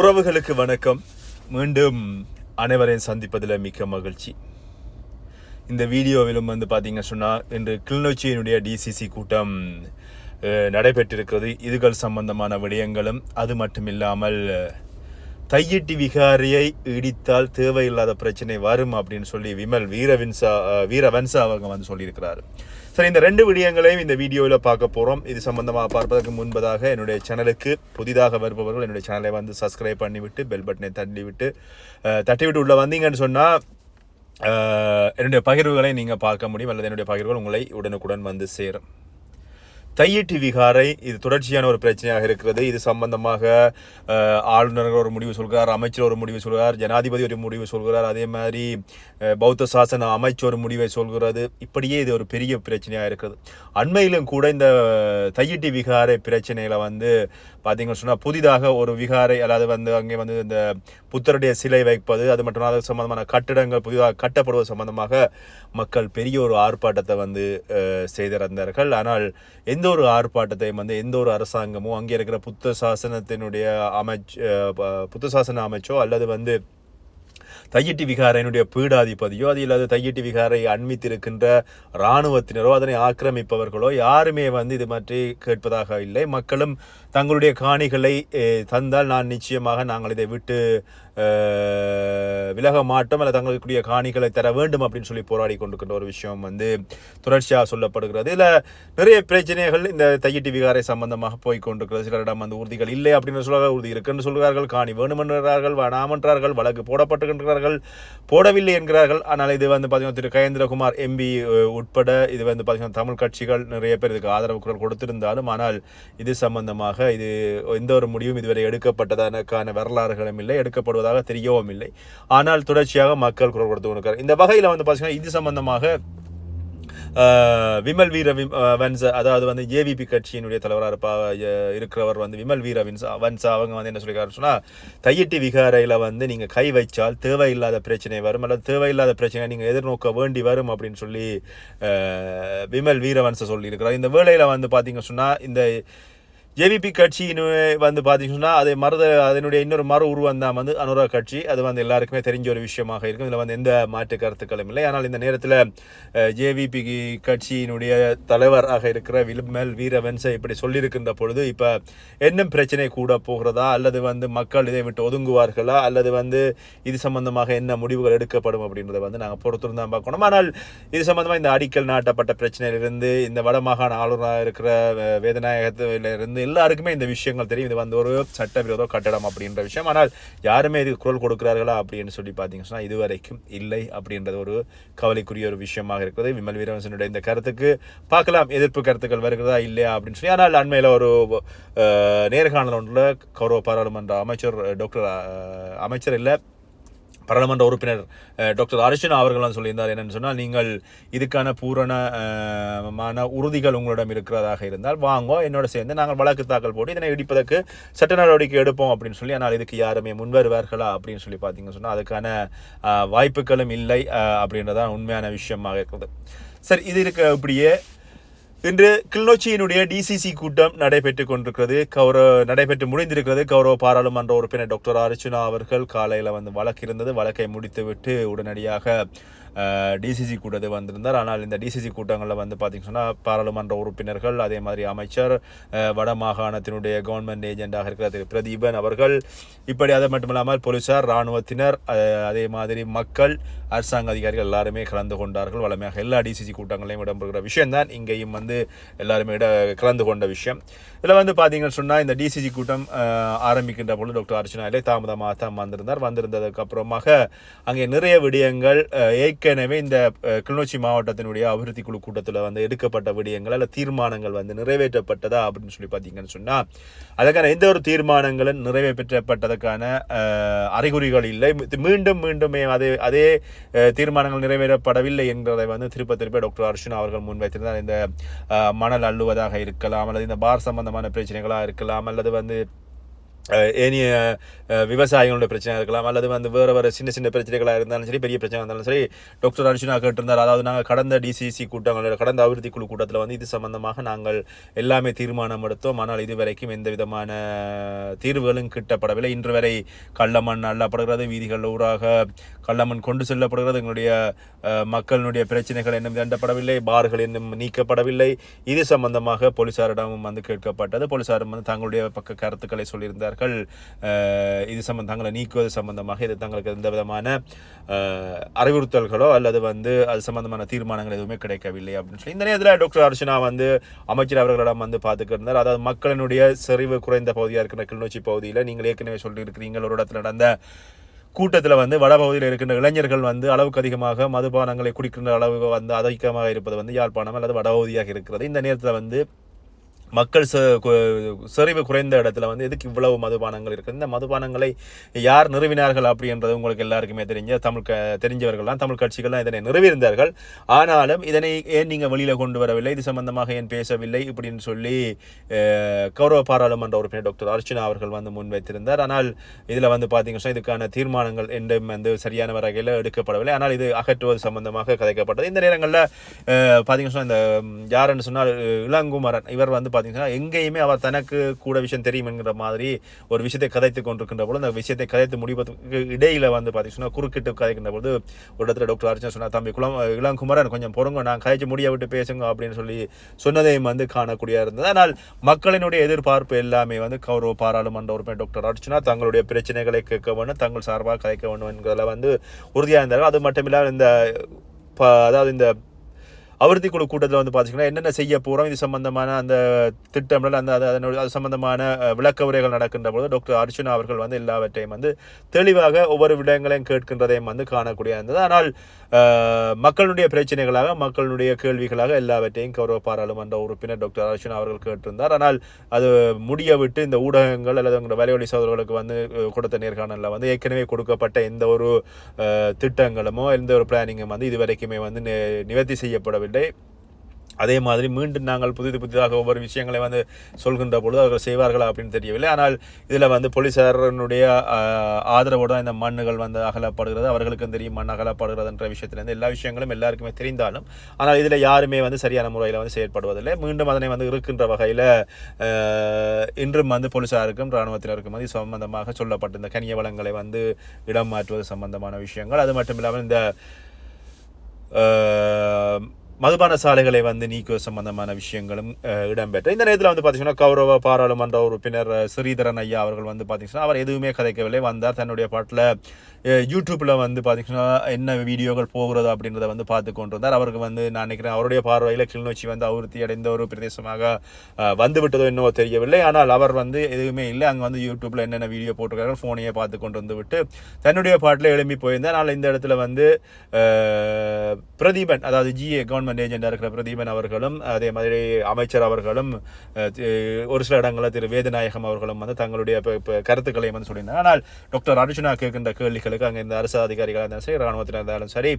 உறவுகளுக்கு வணக்கம். மீண்டும் அனைவரையும் சந்திப்பதில் மிக்க மகிழ்ச்சி. இந்த வீடியோவிலும் வந்து பார்த்தீங்க சொன்னால் இன்று கிளிநொச்சியினுடைய டிசிசி கூட்டம் நடைபெற்றிருக்கிறது. இதுகள் சம்பந்தமான விடயங்களும் அது மட்டும் இல்லாமல் தையிட்டி விகாரியை இடித்தால் தேவையில்லாத பிரச்சனை வரும் அப்படின்னு சொல்லி விமல் வீரவின்சா வீரவன்சா அவங்க வந்து சொல்லியிருக்கிறாரு. சரி இந்த ரெண்டு விடயங்களையும் இந்த வீடியோவில் பார்க்க போகிறோம் இது சம்பந்தமாக பார்ப்பதற்கு முன்பதாக என்னுடைய சேனலுக்கு புதிதாக வருபவர்கள் என்னுடைய சேனலை வந்து சப்ஸ்கிரைப் பண்ணிவிட்டு பெல் பட்டனை தட்டிவிட்டு தட்டிவிட்டு உள்ள வந்தீங்கன்னு சொன்னால் என்னுடைய பகிர்வுகளை நீங்கள் பார்க்க முடியும் அல்லது என்னுடைய பகிர்வுகள் உங்களை உடனுக்குடன் வந்து சேரும். தையிட்டி விகாரை இது தொடர்ச்சியான ஒரு பிரச்சனையாக இருக்கிறது. இது சம்பந்தமாக ஆளுநர்கள் ஆளுநர் ஒரு முடிவு சொல்கிறார் அமைச்சர் ஒரு முடிவு சொல்கிறார் ஜனாதிபதி ஒரு முடிவு சொல்கிறார் அதே மாதிரி பௌத்த சாசன அமைச்சர் ஒரு முடிவை சொல்கிறது. இப்படியே இது ஒரு பெரிய பிரச்சனையாக இருக்கிறது. அண்மையிலும் கூட இந்த தையிட்டி விகாரை பிரச்சனையில் வந்து பார்த்தீங்கன்னு சொன்னால் புதிதாக ஒரு விகாரை அதாவது வந்து அங்கே வந்து இந்த புத்தருடைய சிலை வைப்பது அது மட்டும் அது சம்பந்தமான கட்டிடங்கள் புதிதாக கட்டப்படுவது சம்பந்தமாக மக்கள் பெரிய ஒரு ஆர்ப்பாட்டத்தை வந்து செய்திருந்தார்கள். ஆனால் எந்த எந்த ஒரு ஆர்ப்பாட்டத்தையும் வந்து எந்த ஒரு அரசாங்கமோ அங்கே இருக்கிற புத்த சாசனத்தினுடைய அமைச் புத்த சாசன அமைச்சோ அல்லது வந்து தையிட்டி விகாரையினுடைய பீடாதிபதியோ அது இல்லாத தையிட்டி விகாரை அண்மித்திருக்கின்ற இராணுவத்தினரோ அதனை ஆக்கிரமிப்பவர்களோ யாருமே வந்து இது பற்றி கேட்பதாக இல்லை. மக்களும் தங்களுடைய காணிகளை தந்தால் நான் நிச்சயமாக நாங்கள் இதை விட்டு விலக மாட்டோம் அல்லது தங்களுக்குரிய காணிகளை தர வேண்டும் அப்படின்னு சொல்லி போராடி கொண்டிருக்கின்ற ஒரு விஷயம் வந்து தொடர்ச்சியாக சொல்லப்படுகிறது. இதில் நிறைய பிரச்சனைகள் இந்த தையிட்டி விகாரை சம்பந்தமாக போய் கொண்டிருக்கிறது. சிலரிடம் அந்த உறுதிகள் இல்லை அப்படின்னு சொல்கிறார்கள் உறுதி இருக்குன்னு சொல்கிறார்கள் காணி வேணுமென்றார்கள் வேணாமென்றார்கள் வழக்கு போடப்பட்டுகின்றார்கள் போடவில்லை என்கிறார்கள். ஆனால் இது வந்து பார்த்தீங்கன்னா திரு கயேந்திரகுமார் எம்பி உட்பட இது வந்து பார்த்தீங்கன்னா தமிழ் கட்சிகள் நிறைய பேர் இதுக்கு ஆதரவு குரல் கொடுத்திருந்தாலும் ஆனால் இது சம்பந்தமாக இது எந்த ஒரு முடிவும் இதுவரை எடுக்கப்பட்டதற்கான வரலாறுகளும் இல்லை. எடுக்கப்படுவதாக தெரியவும் இல்லை. ஆனால் தொடர்ச்சியாக மக்கள் குரல் கொடுத்து கொண்டிருக்கிறார். இந்த வகையில் வந்து பார்த்தீங்கன்னா இது சம்பந்தமாக விமல் வீர வன்ச அதாவது வந்து ஏவிபி கட்சியினுடைய தலைவராக இருப்பா இருக்கிறவர் வந்து விமல் வீர வின்சா வன்சா அவங்க வந்து என்ன சொல்லியிருக்காரு சொன்னா தையிட்டி விகாரையில் வந்து நீங்கள் கை வைச்சால் தேவையில்லாத பிரச்சனை வரும். அல்லது தேவையில்லாத பிரச்சனை நீங்கள் எதிர்நோக்க வேண்டி வரும் அப்படின்னு சொல்லி விமல் விமல் வீரவன்ச சொல்லியிருக்கிறார். இந்த வேளையில் வந்து பார்த்தீங்க சொன்னால் இந்த ஜேவிபி கட்சியின் வந்து பார்த்தீங்கன்னா அது மருத அதனுடைய இன்னொரு மறு உருவம் தான் வந்து அனுராக் கட்சி. அது வந்து எல்லாருக்குமே தெரிஞ்ச ஒரு விஷயமாக இருக்கும். இதில் வந்து எந்த மாற்று கருத்துக்களும் இல்லை. ஆனால் இந்த நேரத்தில் ஜேவிபி கட்சியினுடைய தலைவராக இருக்கிற வில்மல் வீரவன்ச இப்படி சொல்லியிருக்கின்ற பொழுது இப்போ என்ன பிரச்சனை கூட போகிறதா? அல்லது வந்து மக்கள் இதை விட்டு ஒதுங்குவார்களா? அல்லது வந்து இது சம்பந்தமாக என்ன முடிவுகள் எடுக்கப்படும் அப்படின்றத வந்து நாங்கள் பொறுத்திருந்து தான் பார்க்கணும். ஆனால் இது சம்பந்தமாக இந்த அடிக்கல் நாட்டப்பட்ட பிரச்சனையிலிருந்து இந்த வடமாகாண ஆளுநராக இருக்கிற வேதநாயகத்திலிருந்து எல்லாருக்குமே இந்த விஷயங்கள் தெரியும். இது வந்து ஒரு சட்டவிரோத கட்டடம் அப்படின்ற விஷயம். ஆனால் யாருமே இது குரல் கொடுக்கிறார்களா அப்படின்னு சொல்லி பார்த்தீங்கன்னா இதுவரைக்கும் இல்லை அப்படின்றது ஒரு கவலைக்குரிய ஒரு விஷயமாக இருக்கிறது. விமல் வீரவசனுடைய இந்த கருத்துக்கு பார்க்கலாம். எதிர்ப்பு கருத்துக்கள் வருகிறதா இல்லையா அப்படின்னு சொல்லி. ஆனால் அண்மையில் ஒரு நேர்காணல் ஒன்றில் கௌரவ பாராளுமன்ற அமைச்சர் டாக்டர் அமைச்சர் இல்லை பாராளுமன்ற உறுப்பினர் டாக்டர் அர்ச்சனா அவர்கள் சொல்லியிருந்தார். என்னென்னு சொன்னால் நீங்கள் இதுக்கான பூரண உறுதிகள் உங்களிடம் இருக்கிறதாக இருந்தால் வாங்கோ என்னோட சேர்ந்து நாங்கள் வழக்கு தாக்கல் போட்டு இதனை இடிப்பதற்கு சட்ட நடவடிக்கை எடுப்போம் அப்படின்னு சொல்லி ஆனால் இதுக்கு யாருமே முன்வருவார்களா அப்படின்னு சொல்லி பார்த்தீங்கன்னு சொன்னால் அதுக்கான வாய்ப்புகளும் இல்லை அப்படின்றதான் உண்மையான விஷயமாக இருக்குது சரி இது இருக்க இப்படியே இன்று கிளிநொச்சியினுடைய டிசிசி கூட்டம் நடைபெற்றுக் கொண்டிருக்கிறது. கௌரவ நடைபெற்று முடிந்திருக்கிறது. கௌரவ பாராளுமன்ற உறுப்பினர் டாக்டர் அர்ச்சுனா அவர்கள் காலையில் வந்து வழக்கு இருந்தது வழக்கை முடித்துவிட்டு உடனடியாக டிசிசி கூட்டத்தை வந்திருந்தார். ஆனால் இந்த டிசிசி கூட்டங்களில் வந்து பார்த்திங்க சொன்னா பாராளுமன்ற உறுப்பினர்கள் அதே மாதிரி அமைச்சர் வடமாகாணத்தினுடைய வட மாகாணத்தினுடைய கவர்மெண்ட் ஏஜெண்டாக இருக்கிற திரு பிரதீபன் அவர்கள் இப்படி அது மட்டும் இல்லாமல் போலீசார் இராணுவத்தினர் அதே மாதிரி மக்கள் அரசாங்க அதிகாரிகள் எல்லாருமே கலந்து கொண்டார்கள். வளமையாக எல்லா டிசிசி கூட்டங்களையும் இடம்பெறுகிற விஷயம்தான். இங்கேயும் வந்து எல்லாருமே இட கலந்து கொண்ட விஷயம். இதில் வந்து பார்த்தீங்கன்னு சொன்னால் இந்த டிசிசி கூட்டம் ஆரம்பிக்கின்ற பொழுது டாக்டர் அர்ச்சனா இல்லை தாமதமாக தான் வந்திருந்தார். வந்திருந்ததுக்கு அப்புறமாக அங்கே நிறைய விடயங்கள் அஹ், ஏற்கனவே இந்த கிளிநொச்சி மாவட்டத்தினுடைய அபிவிருத்தி குழு கூட்டத்தில் வந்து எடுக்கப்பட்ட விடயங்கள் அல்ல தீர்மானங்கள் வந்து நிறைவேற்றப்பட்டதா அப்படின்னு சொல்லி பார்த்தீங்கன்னு சொன்னால் அதுக்கான எந்த ஒரு தீர்மானங்களும் நிறைவேற்றப்பட்டதற்கான அறிகுறிகள் இல்லை. மீண்டும் மீண்டும் அதே அதே தீர்மானங்கள் நிறைவேறப்படவில்லை என்பதை வந்து திருப்ப திருப்ப டாக்டர் அர்ஷன் அவர்கள் முன்வைத்திருந்தார். இந்த மணல் அள்ளுவதாக இருக்கலாம் அல்லது இந்த பார் சம்பந்தமான பிரச்சனைகளாக இருக்கலாம் அல்லது வந்து ஏனைய விவசாயிகளுடைய பிரச்சனை இருக்கலாம் அல்லது வந்து வேறு வேறு சின்ன சின்ன பிரச்சனைகளாக இருந்தாலும் சரி பெரிய பிரச்சனை இருந்தாலும் சரி டாக்டர் அர்ஜுனா கேட்டிருந்தார். அதாவது நாங்கள் கடந்த டிசிசி கூட்டங்களோட கடந்த அபிவிருத்தி குழு கூட்டத்தில் வந்து இது சம்பந்தமாக நாங்கள் எல்லாமே தீர்மானம் எடுத்தோம். ஆனால் இதுவரைக்கும் எந்த விதமான தீர்வுகளும் கிட்டப்படவில்லை. இன்று வரை கள்ளமண் அள்ளப்படுகிறது வீதிகள் ஊராக கள்ளமண் கொண்டு செல்லப்படுகிறது. எங்களுடைய மக்களினுடைய மக்களுடைய பிரச்சனைகள் இன்னும் தண்டப்படவில்லை பார்கள் இன்னும் நீக்கப்படவில்லை. இது சம்பந்தமாக போலீசாரிடமும் வந்து கேட்கப்பட்டது. போலீசாரும் வந்து தங்களுடைய பக்க கருத்துக்களை சொல்லியிருந்தார் இருக்கிறார்கள் இது சம்பந்த தங்களை நீக்குவது சம்பந்தமாக இது தங்களுக்கு எந்த விதமான அறிவுறுத்தல்களோ அல்லது வந்து அது சம்பந்தமான தீர்மானங்கள் எதுவுமே கிடைக்கவில்லை அப்படின்னு சொல்லி. இந்த நேரத்தில் டாக்டர் அர்ச்சனா வந்து அமைச்சர் அவர்களிடம் வந்து பார்த்துக்கிருந்தார் அதாவது மக்களினுடைய செறிவு குறைந்த பகுதியாக இருக்கிற கிளிநொச்சி பகுதியில் நீங்கள் ஏற்கனவே சொல்லியிருக்கிறீங்க ஒரு இடத்துல நடந்த கூட்டத்தில் வந்து வடபகுதியில் இருக்கின்ற இளைஞர்கள் வந்து அளவுக்கு அதிகமாக மதுபானங்களை குடிக்கின்ற அளவு வந்து அதிகமாக இருப்பது வந்து யாழ்ப்பாணம் அல்லது வடபகுதியாக இருக்கிறது. இந்த நேரத்தில் வந்து மக்கள் செ- செறிவு குறைந்த இடத்துல வந்து எதுக்கு இவ்வளவு மதுபானங்கள் இருக்குது? இந்த மதுபானங்களை யார் நிறுவினார்கள் அப்படின்றது உங்களுக்கு எல்லாருக்குமே தெரிஞ்ச தமிழ் க தெரிஞ்சவர்கள்லாம் தமிழ் கட்சிகள்லாம் இதனை நிறுவியிருந்தார்கள். ஆனாலும் இதனை ஏன் நீங்கள் வெளியில் கொண்டு வரவில்லை? இது சம்பந்தமாக ஏன் பேசவில்லை? இப்படின்னு சொல்லி கௌரவ பாராளுமன்ற உறுப்பினர் டாக்டர் அர்ச்சனா அவர்கள் வந்து முன்வைத்திருந்தார் ஆனால் இதில் வந்து பார்த்தீங்கன்னா இதுக்கான தீர்மானங்கள் என்றும் வந்து சரியான வகையில் எடுக்கப்படவில்லை. ஆனால் இது அகற்றுவது சம்பந்தமாக கதைக்கப்பட்டது. இந்த நேரங்களில் பார்த்தீங்கன்னா இந்த யாருன்னு சொன்னால் இளங்குமரன். இவர் வந்து பார்த்தீங்கன்னா எங்கேயுமே அவர் தனக்கு கூட விஷயம் தெரியும் என்கிற மாதிரி ஒரு விஷயத்தை கதைத்து கொண்டிருக்கின்ற பொழுது அந்த விஷயத்தை கதைத்து முடிவதற்கு இடையில வந்து பார்த்தீங்கன்னா குறுக்கிட்டு கதைக்கின்ற பொழுது ஒரு இடத்துல டாக்டர் அர்ச்சனா சொன்னார் தம்பி குளம் இளங்குமரன் கொஞ்சம் பொறுங்க நான் கதைச்சு முடிய விட்டு பேசுங்க அப்படின்னு சொல்லி சொன்னதையும் வந்து காணக்கூடிய இருந்தது. ஆனால் மக்களினுடைய எதிர்பார்ப்பு எல்லாமே வந்து கௌரவ பாராளுமன்ற உறுப்பினர் டாக்டர் அர்ச்சனா தங்களுடைய பிரச்சனைகளை கேட்க வேண்டும் தங்கள் சார்பாக கதைக்க வேண்டும் என்கிறதுல வந்து உறுதியாக இருந்தார்கள். அது மட்டும் இல்லாமல் இந்த ப- அதாவது இந்த அபிவிருத்தி குழு கூட்டத்தில் வந்து பார்த்தீங்கன்னா என்னென்ன செய்ய போகிறோம் இது சம்பந்தமான அந்த திட்டங்கள் அந்த அது அதனுடைய அது சம்பந்தமான விளக்க உரைகள் நடக்கின்ற பொழுது டாக்டர் அர்ச்சனா அவர்கள் வந்து எல்லாவற்றையும் வந்து தெளிவாக ஒவ்வொரு விடயங்களையும் கேட்கின்றதையும் வந்து காணக்கூடிய இருந்தது. ஆனால் மக்களுடைய பிரச்சனைகளாக மக்களுடைய கேள்விகளாக எல்லாவற்றையும் கௌரவ பாராளுமன்ற உறுப்பினர் டாக்டர் அர்ச்சனா அவர்கள் கேட்டிருந்தார். ஆனால் அது முடிய விட்டு இந்த ஊடகங்கள் அல்லது உங்களோட வலைவழி சோதர்களுக்கு வந்து கொடுத்த நேர்காணலில் வந்து ஏற்கனவே கொடுக்கப்பட்ட எந்த ஒரு திட்டங்களுமோ எந்த ஒரு பிளானிங்கும் வந்து இதுவரைக்குமே வந்து நி- நிவர்த்தி செய்யப்படவில்லை. அதே மாதிரி மீண்டும் நாங்கள் புதிது புதிதாக ஒவ்வொரு விஷயங்களை வந்து சொல்கின்ற பொழுது அவர்கள் செய்வார்களா அப்படின்னு தெரியவில்லை. ஆனால் இதில் வந்து போலீசாரனுடைய ஆதரவோடு தான் இந்த மண்ணுகள் வந்து அகலப்படுகிறது அவர்களுக்கும் தெரியும் மண் அகலப்படுகிறதுன்ற விஷயத்திலேருந்து எல்லா விஷயங்களும் எல்லாருக்குமே தெரிந்தாலும் ஆனால் இதில் யாருமே வந்து சரியான முறையில் வந்து செயற்படுவதில்லை. மீண்டும் அதனை வந்து இருக்கின்ற வகையில் இன்றும் வந்து போலீசாருக்கும் இராணுவத்தினருக்கும் வந்து சம்பந்தமாக சொல்லப்பட்ட இந்த கனிய வளங்களை வந்து இடம் மாற்றுவது சம்பந்தமான விஷயங்கள். அது மட்டும் இல்லாமல் இந்த மதுபான சாலைகளை வந்து நீக்குவ சம்பந்தமான விஷயங்களும் இடம்பெற்ற. இந்த நேரத்தில் வந்து பார்த்தீங்கன்னா கௌரவ பாராளுமன்ற உறுப்பினர் ஸ்ரீதரன் ஐயா அவர்கள் வந்து பார்த்தீங்கன்னா அவர் எதுவுமே கதைக்கவில்லை. வந்தார் தன்னுடைய பாட்டில் யூடியூப்பில் வந்து பார்த்தீங்கன்னா என்ன வீடியோக்கள் போகிறது அப்படின்றத வந்து பார்த்து கொண்டு வந்தார் அவருக்கு வந்து நான் நினைக்கிறேன் அவருடைய பார்வையில் கிளிநொச்சி வந்து அபிவிருத்தி அடைந்த ஒரு பிரதேசமாக வந்துவிட்டதோ என்னவோ தெரியவில்லை. ஆனால் அவர் வந்து எதுவுமே இல்லை. அங்கே வந்து யூடியூப்பில் என்னென்ன வீடியோ போட்டிருக்காங்க ஃபோனையே பார்த்து கொண்டு வந்து விட்டு தன்னுடைய பாட்டில் எழும்பி போயிருந்தார். ஆனால் இந்த இடத்துல வந்து பிரதீபன் அதாவது ஜிஏ கவர்மெண்ட் ஏஜெண்டாக இருக்கிற பிரதீபன் அவர்களும் அதே மாதிரி அமைச்சர் அவர்களும் ஒரு சில இடங்களில் திரு வேதநாயகம் அவர்களும் வந்து தங்களுடைய ப- கருத்துக்களை வந்து சொல்லியிருந்தார். ஆனால் டாக்டர் அர்ஜுனா கேட்கின்ற கேள்விகளுக்கு அங்கே இருந்த அரசு அதிகாரிகளாக இருந்தாலும் சரி இராணுவத்தினர் இருந்தாலும் சரி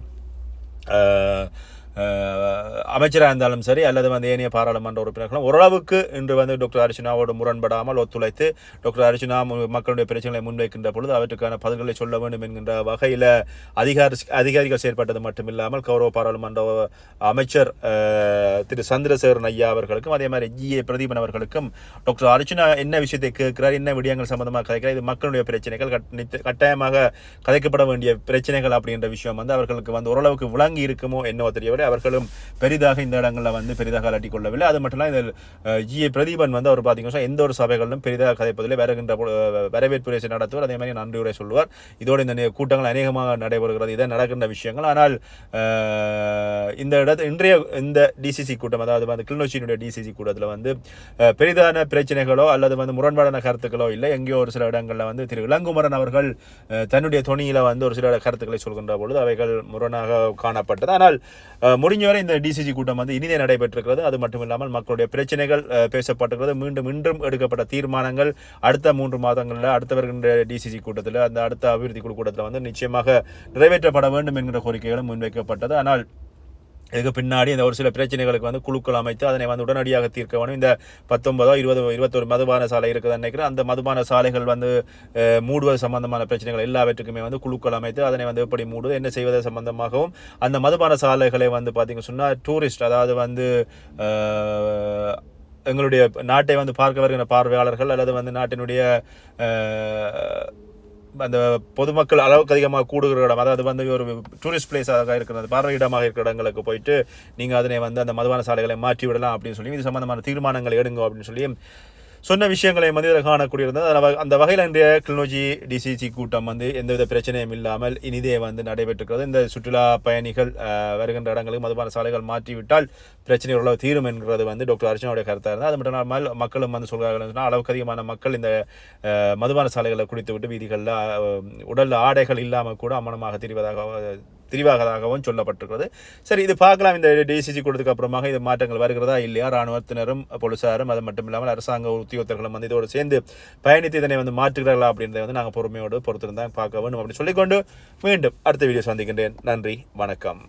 அமைச்சராக இருந்தாலும் சரி அல்லது வந்து ஏனைய பாராளுமன்ற உறுப்பினர்களும் ஓரளவுக்கு இன்று வந்து டாக்டர் அர்ச்சனாவோடு முரண்படாமல் ஒத்துழைத்து டாக்டர் அர்ச்சனா மக்களுடைய பிரச்சனைகளை முன்வைக்கின்ற பொழுது அவற்றுக்கான பதில்களை சொல்ல வேண்டும் என்கின்ற வகையில் அதிகாரி அதிகாரிகள் செயற்பட்டது மட்டுமில்லாமல் கௌரவ பாராளுமன்ற அமைச்சர் திரு சந்திரசேகரன் ஐயா அவர்களுக்கும் அதே மாதிரி ஜி ஏ பிரதீபன் அவர்களுக்கும் டாக்டர் அர்ச்சனா என்ன விஷயத்தை கேட்கிறார் என்ன விடயங்கள் சம்பந்தமாக கதைக்கிறார் இது மக்களுடைய பிரச்சனைகள் கட்- கட்டாயமாக கதைக்கப்பட வேண்டிய பிரச்சனைகள் அப்படின்ற விஷயம் வந்து அவர்களுக்கு வந்து ஓரளவுக்கு விளங்கி இருக்குமோ என்னவோ தெரியவில்லை. அவர்களும் பெரிதாக இந்த இடங்களில் வந்து பெரிதாக அலட்டி கொள்ளவில்லை. அது மட்டும் இல்லாமல் இந்த ஜி ஏ பிரதீபன் வந்து அவர் பார்த்தீங்கன்னா எந்த ஒரு சபைகளிலும் பெரிதாக கதைப்பதில்லை வருகின்ற பொ- வரவேற்பு உரை நடத்துவார். அதே மாதிரி நன்றி உரை சொல்லுவார். இதோடு இந்த கூட்டங்கள் அநேகமாக நடைபெறுகிறது. இதை நடக்கின்ற விஷயங்கள். ஆனால் இந்த இடத்து இன்றைய இந்த டிசிசி கூட்டம் அதாவது வந்து கிளிநொச்சியினுடைய டிசிசி கூட்டத்தில் வந்து பெரிதான பிரச்சனைகளோ அல்லது வந்து முரண்பாடான கருத்துக்களோ இல்லை. எங்கேயோ ஒரு சில இடங்களில் வந்து திரு இளங்குமரன் அவர்கள் தன்னுடைய துணியில் வந்து ஒரு சில கருத்துக்களை சொல்கின்ற பொழுது அவைகள் முரணாக காணப்பட்டது. ஆனால் முடிஞ்சவரை இந்த டிசிஜி கூட்டம் வந்து இனிதே நடைபெற்றிருக்கிறது. அது மட்டும் இல்லாமல் மக்களுடைய பிரச்சனைகள் பேசப்பட்டிருக்கிறது. மீண்டும் இன்றும் எடுக்கப்பட்ட தீர்மானங்கள் அடுத்த மூன்று மாதங்களில் அடுத்த வருகின்ற டிசிஜி கூட்டத்தில் அந்த அடுத்த அபிவிருத்தி குழு கூட்டத்தில் வந்து நிச்சயமாக நிறைவேற்றப்பட வேண்டும் என்கிற கோரிக்கைகளும் முன்வைக்கப்பட்டது. ஆனால் இதுக்கு பின்னாடி இந்த ஒரு சில பிரச்சனைகளுக்கு வந்து குழுக்கள் அமைத்து அதனை வந்து உடனடியாக தீர்க்க வேணும் இந்த பத்தொன்பதோ இருபது இருபத்தொரு மதுபான சாலை இருக்குதுன்னு நினைக்கிறேன். அந்த மதுபான சாலைகள் வந்து மூடுவது சம்பந்தமான பிரச்சனைகள் எல்லாவற்றுக்குமே வந்து குழுக்கள் அமைத்து அதனை வந்து எப்படி மூடுவது என்ன செய்வது சம்பந்தமாகவும் அந்த மதுபான சாலைகளை வந்து பார்த்திங்க சொன்னால் டூரிஸ்ட் அதாவது வந்து எங்களுடைய நாட்டை வந்து பார்க்க வருகிற பார்வையாளர்கள் அல்லது வந்து நாட்டினுடைய அந்த பொதுமக்கள் அளவுக்கு அதிகமாக கூடுகிற இடம் அதாவது வந்து ஒரு டூரிஸ்ட் பிளேஸாக இருக்கிற அந்த பார்வையிடமாக இருக்கிற இடங்களுக்கு போயிட்டு நீங்கள் அதனை வந்து அந்த மதுபான சாலைகளை மாற்றி விடலாம் அப்படின்னு சொல்லி இது சம்மந்தமான தீர்மானங்கள் எடுங்க அப்படின்னு சொல்லி சொன்ன விஷயங்களை வந்து இதில் காணக்கூடிய அந்த வகையில் இன்றைய கிளிநொச்சி டிசிசி கூட்டம் வந்து எந்தவித பிரச்சனையும் இல்லாமல் இனிதே வந்து நடைபெற்றிருக்கிறது. இந்த சுற்றுலா பயணிகள் வருகின்ற இடங்களுக்கு மதுபான சாலைகள் மாற்றிவிட்டால் பிரச்சனை ஓரளவு தீரும் என்கிறது வந்து டாக்டர் அர்ச்சனாவுடைய கருத்தாக இருந்தது அது மட்டும் இல்லாமல் மக்களும் வந்து சொல்கிறார்கள் சொன்னால் அளவுக்கு அதிகமான மக்கள் இந்த மதுபான சாலைகளை குடித்து விட்டு வீதிகளில் உடல் ஆடைகள் இல்லாமல் கூட அமனமாக தெரிவதாக தெரிவாகதாகவும் சொல்லப்பட்டிருக்கிறது. சரி இது பார்க்கலாம். இந்த டிசிசி கொடுத்ததுக்கு அப்புறமாக இது மாற்றங்கள் வருகிறதா இல்லையா? இராணுவத்தினரும் போலீசாரும் அது மட்டும் இல்லாமல் அரசாங்க உத்தியோகத்தர்களும் வந்து இதோடு சேர்ந்து பயணித்து இதனை வந்து மாற்றுகிறார்களா அப்படின்றத வந்து நாங்கள் பொறுமையோடு பொறுத்திருந்தான் பார்க்க வேண்டும் அப்படின்னு சொல்லிக்கொண்டு மீண்டும் அடுத்த வீடியோ சந்திக்கின்றேன். நன்றி வணக்கம்.